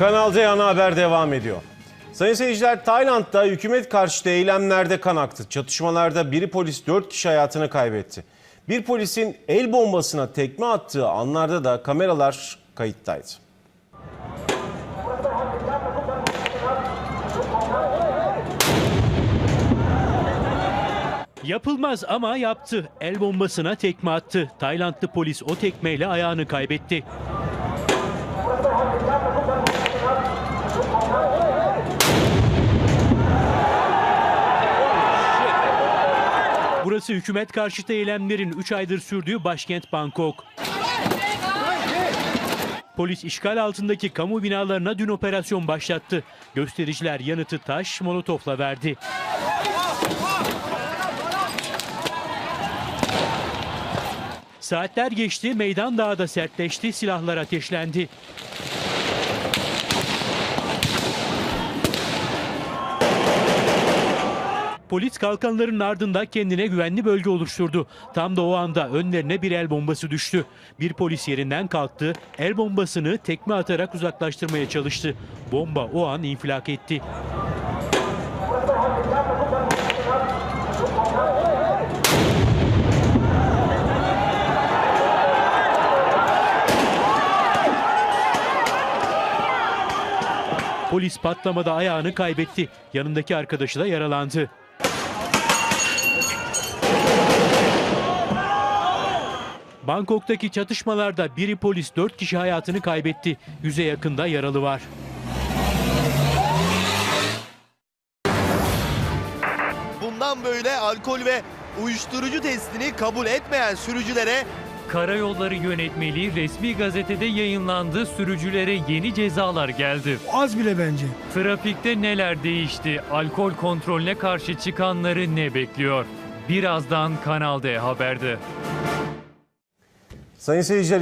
Kanal D ana haber devam ediyor. Sayın seyirciler Tayland'da hükümet karşıtı eylemlerde kan aktı. Çatışmalarda biri polis 4 kişi hayatını kaybetti. Bir polisin el bombasına tekme attığı anlarda da kameralar kayıttaydı. Yapılmaz ama yaptı. El bombasına tekme attı. Taylandlı polis o tekmeyle ayağını kaybetti. Burası hükümet karşıtı eylemlerin 3 aydır sürdüğü başkent Bangkok. Polis işgal altındaki kamu binalarına dün operasyon başlattı. Göstericiler yanıtı taş, molotofla verdi. Saatler geçti, meydan daha da sertleşti, silahlar ateşlendi. Polis kalkanların ardında kendine güvenli bölge oluşturdu. Tam da o anda önlerine bir el bombası düştü. Bir polis yerinden kalktı, el bombasını tekme atarak uzaklaştırmaya çalıştı. Bomba o an infilak etti. Polis patlamada ayağını kaybetti. Yanındaki arkadaşı da yaralandı. Bangkok'taki çatışmalarda biri polis 4 kişi hayatını kaybetti. Yüze yakında yaralı var. Bundan böyle alkol ve uyuşturucu testini kabul etmeyen sürücülere Karayolları Yönetmeliği resmi gazetede yayınlandı. Sürücülere yeni cezalar geldi. Az bile bence. Trafikte neler değişti? Alkol kontrolüne karşı çıkanları ne bekliyor? Birazdan Kanal D Haber'de. Sayın seyirciler